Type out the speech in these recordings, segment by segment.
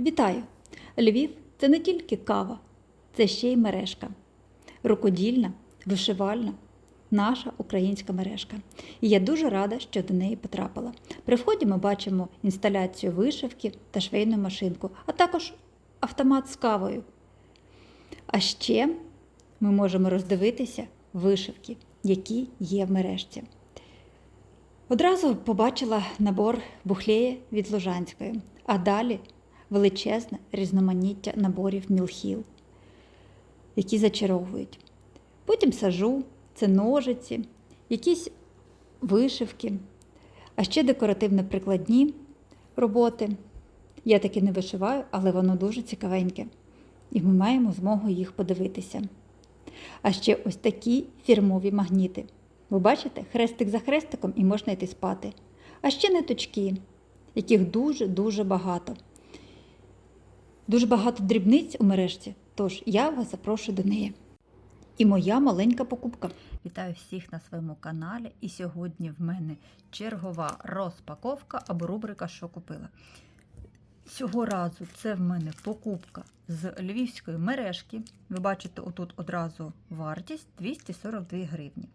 Вітаю! Львів це не тільки кава, це ще й мережка. Рукодільна, вишивальна, наша українська мережка. І я дуже рада, що до неї потрапила. При вході ми бачимо інсталяцію вишивки та швейну машинку, а також автомат з кавою. А ще ми можемо роздивитися вишивки, які є в мережці. Одразу побачила набор бухлея від Лужанської, а далі величезне різноманіття наборів мілхіл, які зачаровують. Потім сажу, це ножиці, якісь вишивки, а ще декоративно-прикладні роботи. Я таки не вишиваю, але воно дуже цікавеньке. І ми маємо змогу їх подивитися. А ще ось такі фірмові магніти. Ви бачите, хрестик за хрестиком і можна йти спати. А ще ниточки, яких дуже-дуже багато. Дуже багато дрібниць у мережці, тож я вас запрошую до неї. І моя маленька покупка. Вітаю всіх на своєму каналі. І сьогодні в мене чергова розпаковка або рубрика Що купила. Цього разу це в мене покупка з львівської мережки. Ви бачите, отут одразу вартість 242 гривні.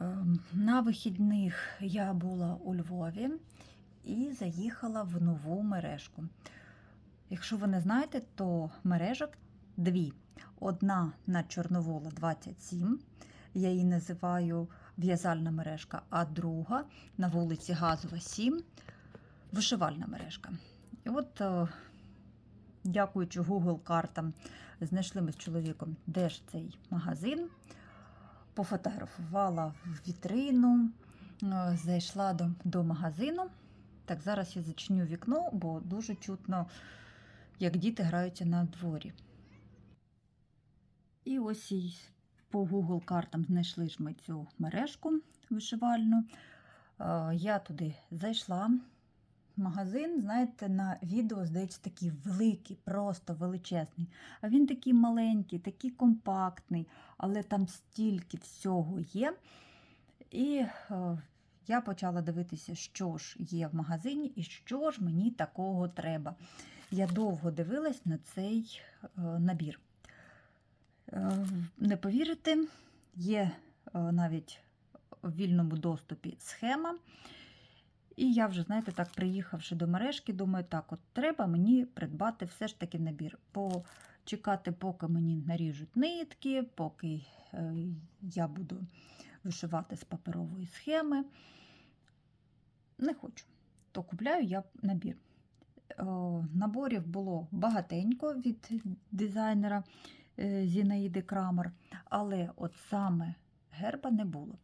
Ем, На вихідних я була у Львові і заїхала в нову мережку. Якщо ви не знаєте, то мережок дві. Одна на Чорновола 27, я її називаю в'язальна мережка, а друга на вулиці Газова 7, вишивальна мережка. І от, е, дякуючи Google картам, знайшли ми з чоловіком, де ж цей магазин. Пофотографувала в вітрину, е, зайшла до, до магазину. Так, зараз я зачиню вікно, бо дуже чутно, як діти граються на дворі. І ось і по Google картам знайшли ж ми цю мережку вишивальну. Е, Я туди зайшла. Магазин, знаєте, на відео, здається, такий великий, просто величезний. А він такий маленький, такий компактний, але там стільки всього є. І е, я почала дивитися, що ж є в магазині і що ж мені такого треба. Я довго дивилась на цей е, набір. Е, Не повірите, є е, навіть в вільному доступі схема. І я вже, знаєте, так, приїхавши до мережки, думаю, так, от треба мені придбати все ж таки набір. Почекати, поки мені наріжуть нитки, поки я буду вишивати з паперової схеми. Не хочу. То купляю я набір. О, наборів було багатенько від дизайнера е, Зінаїди Крамер, але от саме герба не було.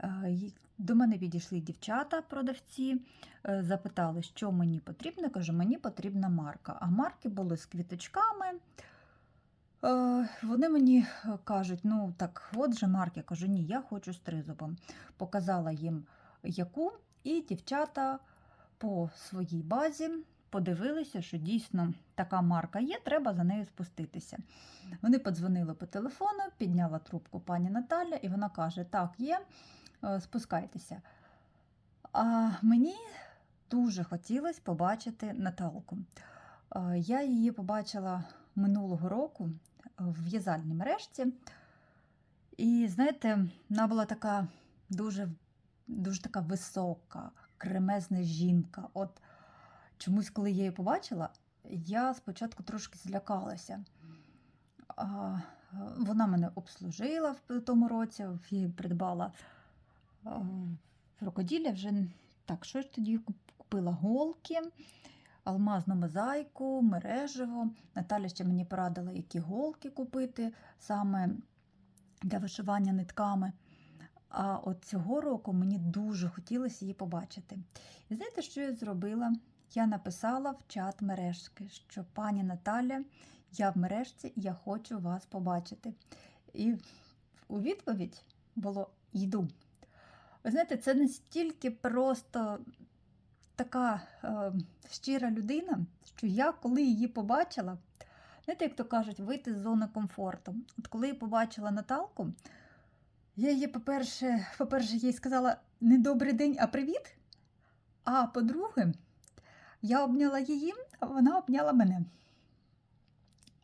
Е, До мене підійшли дівчата-продавці, е, запитали, що мені потрібно. Кажу, мені потрібна марка. А марки були з квіточками. Е, Вони мені е, кажуть, ну так, от же марки. Я кажу, ні, я хочу з тризубом. Показала їм яку, і дівчата по своїй базі подивилися, що дійсно така марка є, треба за нею спуститися. Вони подзвонили по телефону, підняла трубку пані Наталя, і вона каже: Так, є, е, спускайтеся. А мені дуже хотілося побачити Наталку. Е, Я її побачила минулого року в в'язальній мережці. І знаєте, вона була така дуже, дуже така висока, кремезна жінка. От чомусь, коли я її побачила, я спочатку трошки злякалася. Вона мене обслужила в тому році, їй придбала а, рукоділля вже так, що ж тоді купила голки, алмазну мозаїку, мережево. Наталя ще мені порадила, які голки купити саме для вишивання нитками. А от цього року мені дуже хотілося її побачити. І знаєте, що я зробила? Я написала в чат мережки, що пані Наталя, я в мережці, я хочу вас побачити. І у відповідь було йду. Ви знаєте, це не стільки просто така е, щира людина, що я, коли її побачила, знаєте, як то кажуть, вийти з зони комфорту. От коли я побачила Наталку, я їй, по-перше, по-перше, їй сказала не добрий день, а привіт. А по-друге, Я обняла її, а вона обняла мене.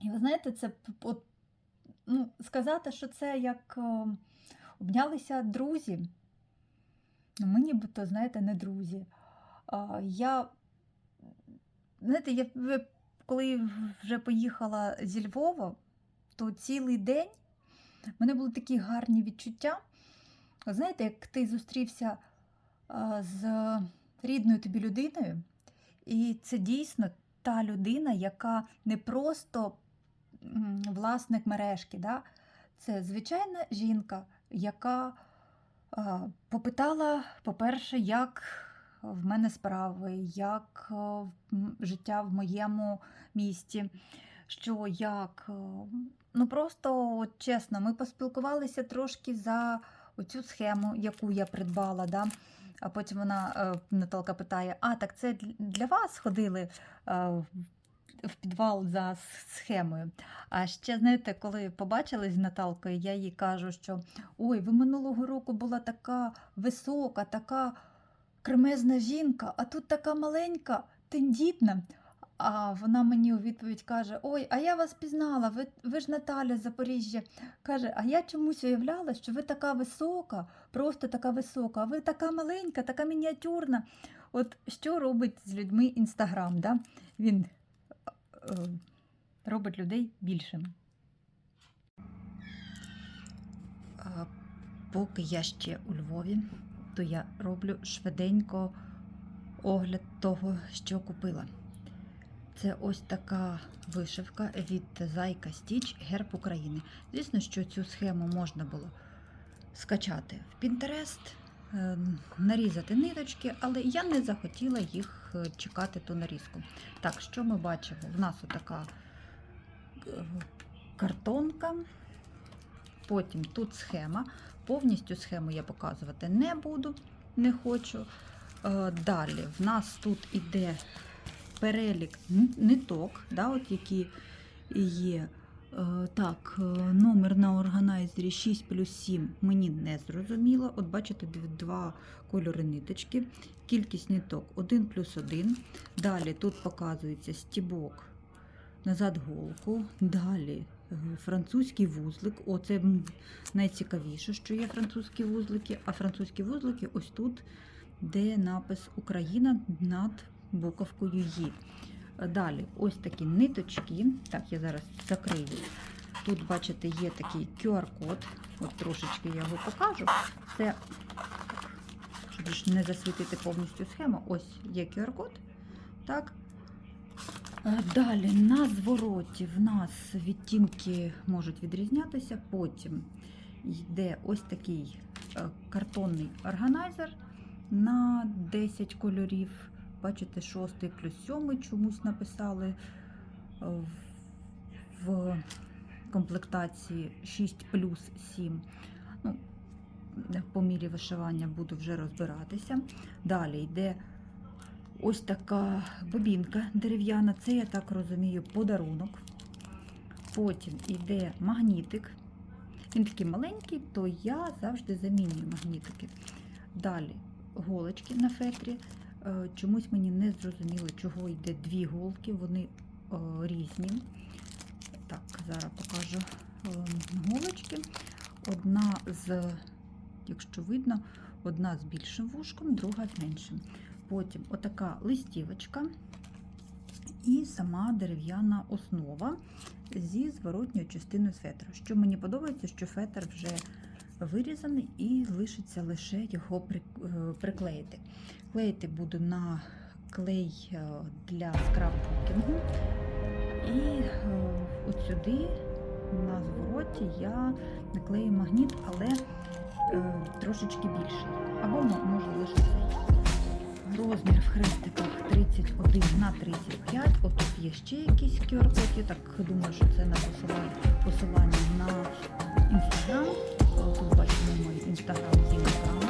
І ви знаєте, це от, ну, сказати, що це як е, обнялися друзі. Ну, ми нібито, знаєте, не друзі. А, я, знаєте, я коли вже поїхала зі Львова, то цілий день в мене були такі гарні відчуття. Знаєте, як ти зустрівся з рідною тобі людиною, і це дійсно та людина, яка не просто власник мережки, да? це звичайна жінка, яка попитала, по-перше, як в мене справи, як а, життя в моєму місті, що як. Ну просто от, чесно, ми поспілкувалися трошки за оцю схему, яку я придбала. Да? А потім вона е, Наталка питає: А, так це для вас ходили е, в- підвал за схемою. А ще, знаєте, коли побачились з Наталкою, я їй кажу, що ой, ви минулого року була така висока, така кремезна жінка, а тут така маленька, тендітна. А вона мені у відповідь каже: Ой, а я вас пізнала, ви, ви ж Наталя з Запоріжжя. Каже, а я чомусь уявляла, що ви така висока, просто така висока, а ви така маленька, така мініатюрна. От що робить з людьми Інстаграм? Да? Він е, робить людей більшими. Поки я ще у Львові, то я роблю швиденько огляд того, що купила. Це ось така вишивка від Зайка Стіч Герб України. Звісно, що цю схему можна було скачати в е, нарізати ниточки, але я не захотіла їх е, чекати ту нарізку. Так, що ми бачимо? В нас отака е, картонка, потім тут схема. Повністю схему я показувати не буду, не хочу. Е, Далі в нас тут іде перелік ниток, да, от які є. Е, Так, е, номер на органайзері 6 плюс 7 мені не зрозуміло. От бачите, два кольори ниточки. Кількість ниток 1 плюс 1. Далі тут показується стібок назад голку. Далі е, французький вузлик. Оце найцікавіше, що є французькі вузлики. А французькі вузлики ось тут, де напис Україна над буковкою «Ї». Далі ось такі ниточки. Так, я зараз закрию. Тут, бачите, є такий QR-код. От трошечки я його покажу. Це, щоб не засвітити повністю схему, ось є QR-код. Так. Е, Далі на звороті в нас відтінки можуть відрізнятися. Потім йде ось такий е, картонний органайзер на 10 кольорів. Бачите, 6 плюс 7 чомусь написали е, в комплектації 6 плюс 7. Ну, по мірі вишивання буду вже розбиратися. Далі йде ось така бобінка дерев'яна, це, я так розумію, подарунок. Потім йде магнітик. Він такий маленький, то я завжди замінюю магнітики. Далі голочки на фетрі. Е, Чомусь мені не зрозуміло, чого йде дві голки, вони е, різні. Так, зараз покажу е, голочки. Одна з, якщо видно, одна з більшим вушком, друга з меншим. Потім отака листівочка і сама дерев'яна основа зі зворотньою частиною фетру. Що мені подобається, що фетр вже вирізаний і лишиться лише його е, приклеїти. Клеїти буду на клей е, для скраббукінгу. І е, от сюди на звороті я наклею магніт, але трошечки більший. Або мо- може лише цей. Розмір в хрестиках 31 на 35. Отут є ще якийсь QR-код. Я так думаю, що це на посилання на інстаграм. Тут бачимо мій інстаграм Зіна Крам.